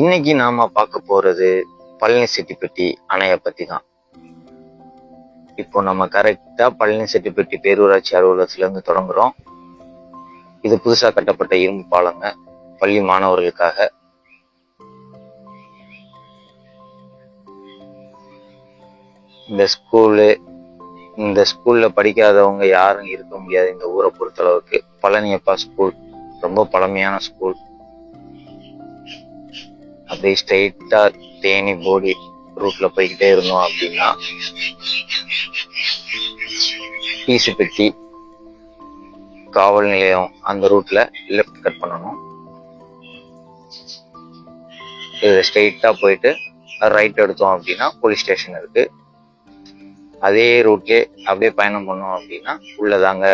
இன்னைக்கு நாம பார்க்க போறது பழனி செட்டிப்பட்டி அணையை பத்தி தான் இப்போ நம்ம கரெக்டா பழனி செட்டிப்பட்டி பேரூராட்சி அலுவலகத்துல இருந்து தொடங்குறோம். இது புதுசா கட்டப்பட்ட இரும்பு பாலங்க பள்ளி மாணவர்களுக்காக. இந்த ஸ்கூலு இந்த ஸ்கூல்ல படிக்காதவங்க யாரும் இருக்க முடியாது இந்த ஊரை பொறுத்தளவுக்கு. பழனியப்பா ஸ்கூல் ரொம்ப பழமையான ஸ்கூல் அப்படியே ஸ்ட்ரெயிட்டா தேனி போடி ரூட்ல போய்கிட்டே இருந்தோம் அப்படின்னா பீசுப்பட்டி காவல் நிலையம் அந்த ரூட்ல லெஃப்ட் கட் பண்ணணும். இது ஸ்ட்ரெயிட்டா போயிட்டு ரைட் எடுத்தோம் அப்படின்னா போலீஸ் ஸ்டேஷன் இருக்கு. அதே ரூட்லே அப்படியே பயணம் பண்ணோம் அப்படின்னா உள்ளதாங்க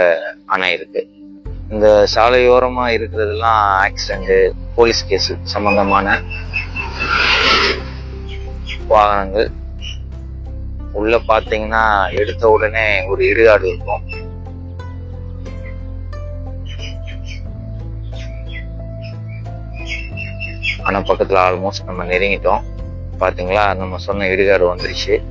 அணை இருக்கு. இந்த சாலையோரமா இருக்கிறதெல்லாம் ஆக்சிடென்ட் போலீஸ் கேஸ் சம்பந்தமான வாகனங்கள். உள்ள பாத்தீங்கன்னா எடுத்த உடனே ஒரு இடுகாடு இருக்கும். ஆனா பக்கத்துல ஆல்மோஸ்ட் நம்ம நெருங்கிட்டோம். பாத்தீங்களா? நம்ம சொன்ன இடுகாடு வந்துருச்சு.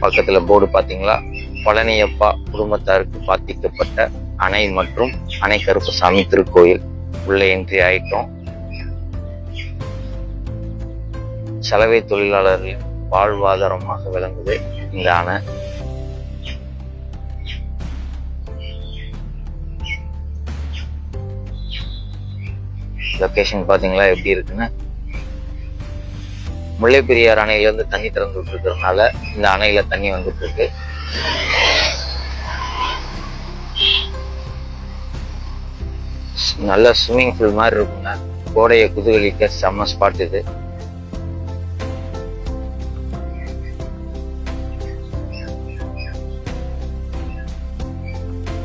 பக்கத்துல போர்டு பாத்தீங்களா? பழனியப்பா குடும்பத்தாருக்கு பாத்திக்கப்பட்ட அணை மற்றும் அணை கருப்பசாமி திருக்கோயில் உள்ள என்ட்ரி ஆயிட்டோம். சலவை தொழிலாளர்களின் வாழ்வாதாரமாக விளங்குது இந்த அணை லொகேஷன் பாத்தீங்களா எப்படி இருக்குன்னு? முல்லை பெரியார் அணையிலிருந்து தண்ணி திறந்து விட்டுருக்கிறதுனால இந்த அணையில தண்ணி வந்துட்டு இருக்கு. நல்ல ஸ்விம்மிங் பூல் மாதிரி இருக்குங்க கோடையை குதுகலிக்க செம்ம ஸ்பாட் இது.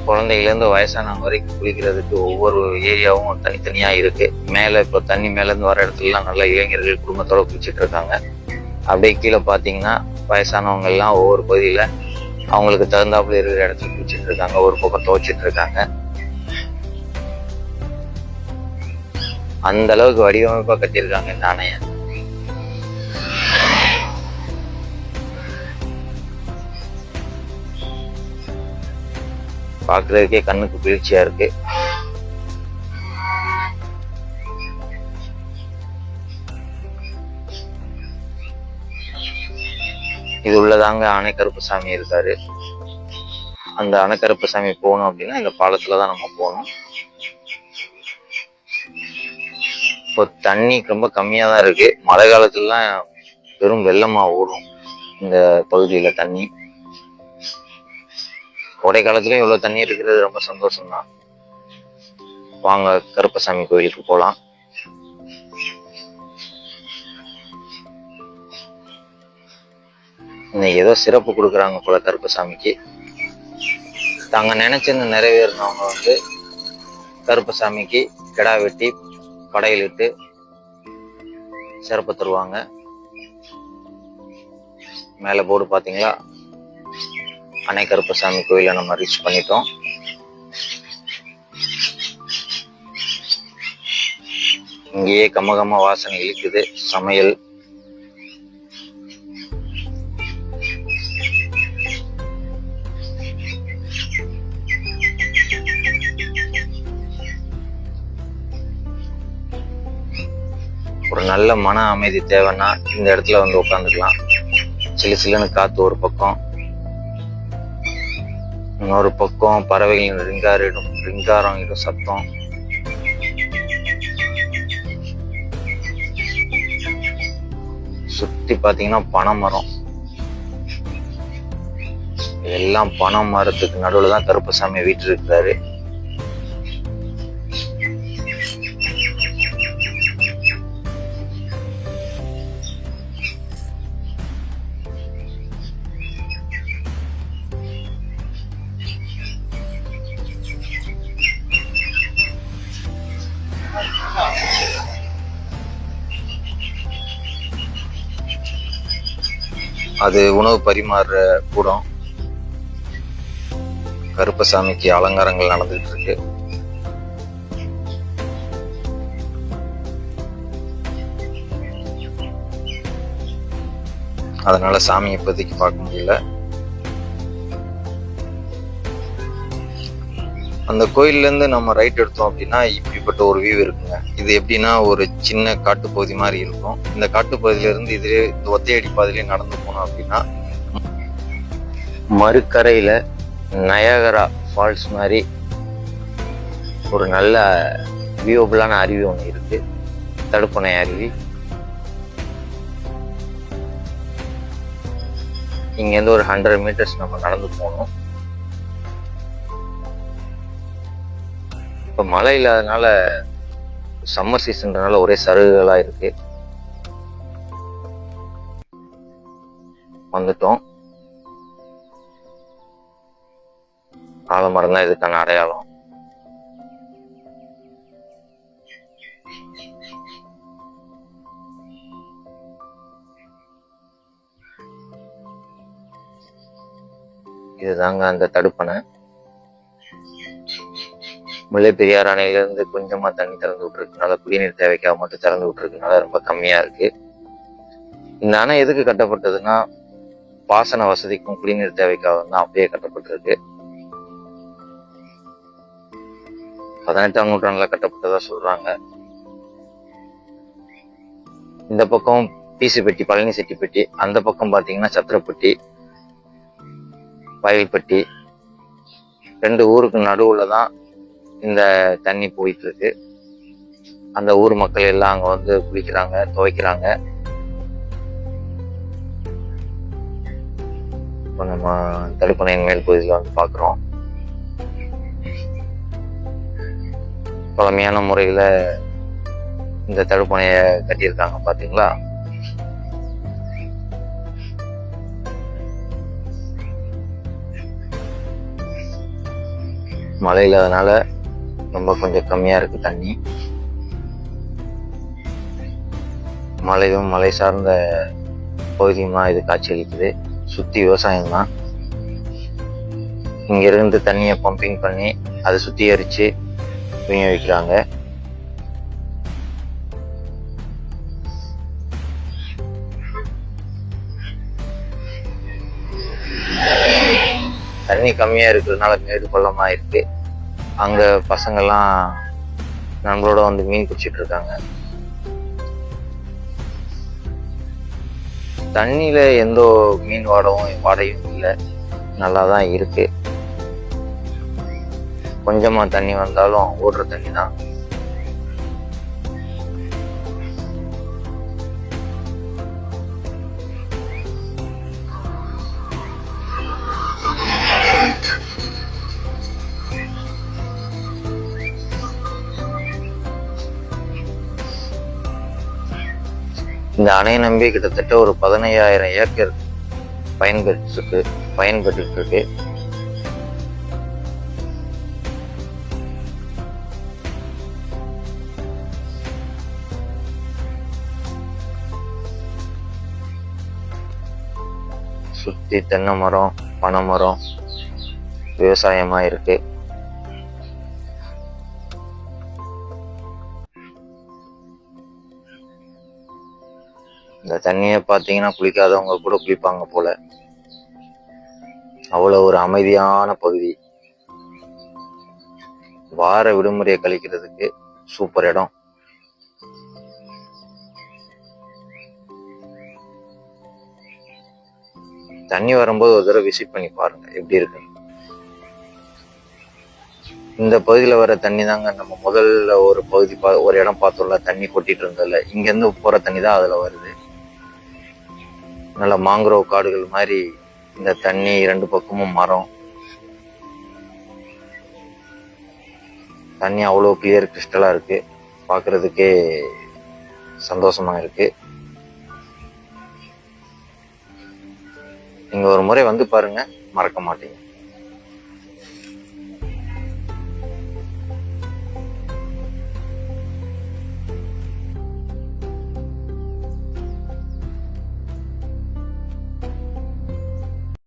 குழந்தையில வயசானவங்க வரைக்கும் குளிக்கிறதுக்கு ஒவ்வொரு ஏரியாவும் தனித்தனியாக இருக்கு. மேலே இப்போ தண்ணி மேலேருந்து வர இடத்துலலாம் நல்லா நல்ல இளைஞர்கள் குடும்பத்தோடு குளிச்சிட்டு இருக்காங்க அப்படியே கீழே பார்த்தீங்கன்னா வயசானவங்க எல்லாம் ஒவ்வொரு பகுதியில் அவங்களுக்கு தகுந்தாப்புல இருக்கிற இடத்துல குளிச்சுட்டு இருக்காங்க ஒரு பக்கம் துவைச்சிட்டு இருக்காங்க அந்த அளவுக்கு வடிவமைப்பாக கட்டியிருக்காங்க இந்த அணையை. பாக்குறதுக்கே கண்ணுக்கு குளிர்ச்சியா இருக்கு. இது உள்ளதாங்க அணைக்கருப்பு சாமி இருக்காரு. அந்த அணைக்கருப்பு சாமி போகணும் அப்படின்னா இந்த பாலத்துல தான் நம்ம போகணும். இப்போ தண்ணி ரொம்ப கம்மியா தான் இருக்கு. மழை காலத்துலலாம் பெரும் வெள்ளமா ஓடும் இந்த பகுதியில தண்ணி. கோடை காலத்துலயும் இவ்வளவு தண்ணி இருக்கிறது ரொம்ப சந்தோஷம் தான் வாங்க கருப்பசாமி கோயிலுக்கு போலாம். இன்னைக்கு ஏதோ சிறப்பு கொடுக்குறாங்க போல கருப்பசாமிக்கு. தாங்க நினைச்சது நிறைவேறினவங்க வந்து கருப்பசாமிக்கு கிடா வெட்டி படையலிட்டு சிறப்பு தருவாங்க. மேலே போர்டு பாத்தீங்களா? அன்னை கருப்பசாமி கோயிலை நம்ம ரீச் பண்ணிட்டோம். இங்கேயே கமகம வாசனை இழுக்குது சமையல். ஒரு நல்ல மன அமைதி தேவைன்னா இந்த இடத்துல வந்து உட்காந்துக்கலாம். சிலு சிலுன்னு காத்து ஒரு பக்கம். இன்னொரு பக்கம் பறவைகளின் ரிங்காரிடும் ரிங்காரம் இடும் சத்தம். சுத்தி பாத்தீங்கன்னா பனை மரம் எல்லாம் பனை மரத்துக்கு நடுவில் தான் கருப்பசாமி வீட்டு இருக்கிறாரு அது உணவு பரிமாறுற கூடம். கருப்பசாமிக்கு அலங்காரங்கள் நடந்துட்டு இருக்கு அதனால சாமியை இப்போதைக்கு பார்க்க முடியல. அந்த கோயிலேருந்து நம்ம ரைட் எடுத்தோம் அப்படின்னா இப்படிப்பட்ட ஒரு வியூ இருக்குங்க. இது எப்படின்னா ஒரு சின்ன காட்டுப்பகுதி மாதிரி இருக்கும். இந்த காட்டுப்பகுதியிலேருந்து இதிலே இந்த ஒத்தையடி பாதையிலே நடந்து போனோம் அப்படின்னா மறுக்கரையில் நயகரா ஃபால்ஸ் மாதிரி ஒரு நல்ல வியூபிளான அருவி ஒன்று இருக்கு. தடுப்பணை அருவி. இங்கேருந்து ஒரு ஹண்ட்ரட் மீட்டர்ஸ் நம்ம நடந்து போகணும். இப்போ மழை இல்லாதனால சம்மர் சீசன்றனால ஒரே சருகுகளாக இருக்கு. வந்துட்டோம். ஆலமரம் தான் இதுக்கான அடையாளம். இதுதாங்க அந்த தடுப்பணை. முல்லை பெரியார் அணையிலிருந்து கொஞ்சமா தண்ணி திறந்து விட்டுருக்கனால குடிநீர் தேவைக்காக மட்டும் திறந்து விட்டுருக்கனால ரொம்ப கம்மியா இருக்கு. இந்த அணை எதுக்கு கட்டப்பட்டதுன்னா பாசன வசதிக்கும் குடிநீர் தேவைக்காக தான் அப்படியே கட்டப்பட்டிருக்கு. பதினெட்டாம் நூற்றாண்டுல கட்டப்பட்டதா சொல்றாங்க. இந்த பக்கம் பீசுப்பட்டி பழனி செட்டிப்பட்டி அந்த பக்கம் பாத்தீங்கன்னா சத்திரப்பட்டி வயல்பட்டி. ரெண்டு ஊருக்கு நடுவுல தான் இந்த தண்ணி போயிட்டு இருக்கு அந்த ஊர் மக்கள் எல்லாம் அங்க வந்து குளிக்கிறாங்க துவைக்கிறாங்க. இப்போ நம்ம தடுப்பணையின் மேல் பகுதியில் வந்து பார்க்குறோம். பழமையான முறையில் இந்த தடுப்பணையை கட்டியிருக்காங்க பாத்தீங்களா மழை இல்லாதனால ரொம்ப கொஞ்சம் கம்மியா இருக்கு தண்ணி. மலையும் மலை சார்ந்த பகுதியுமா இது காட்சியளிக்குது சுத்தி விவசாயம் தான். இங்க இருந்து தண்ணியை பம்பிங் பண்ணி அதை சுத்திகரிச்சு விநியோகிக்கிறாங்க. தண்ணி கம்மியா இருக்கிறதுனால மேடு பள்ளமா இருக்கு. அங்க பசங்கெல்லாம் நம்மளோட வந்து மீன் பிடிச்சிட்டு இருக்காங்க. தண்ணியில எந்த மீன் வாடவும் வாடையும் இல்லை. நல்லா தான் இருக்கு. கொஞ்சமா தண்ணி வந்தாலும் ஓடுற தண்ணி தான் அணை நம்பி கிட்டத்தட்ட ஒரு பதினையாயிரம் ஏக்கர் பயன்பெற்று இருக்கு இருக்கு சுத்தி தென்னை மரம் பனை மரம் விவசாயமா இருக்கு இந்த தண்ணியை பார்த்தீங்கன்னா குளிக்காதவங்க கூட குளிப்பாங்க போல. அவ்வளோ ஒரு அமைதியான பகுதி. வார விடுமுறையை கழிக்கிறதுக்கு சூப்பர் இடம். தண்ணி வரும்போது ஒரு தடவை விசிட் பண்ணி பாருங்க எப்படி இருக்கு. இந்த பகுதியில் வர தண்ணி தாங்க நம்ம முதல்ல ஒரு பகுதி பா ஒரு இடம் பார்த்தோம்ல தண்ணி கொட்டிட்டு இருந்ததுல. இங்கேருந்து போகிற தண்ணி தான் அதில் வருது. நல்ல மாங்க்ரோவ் காடுகள் மாதிரி இந்த தண்ணி இரண்டு பக்கமும் மரம். தண்ணி அவ்வளோ கிளியர் கிறிஸ்டலாக இருக்கு. பார்க்குறதுக்கே சந்தோஷமா இருக்கு. நீங்க ஒரு முறை வந்து பாருங்க மறக்க மாட்டீங்க.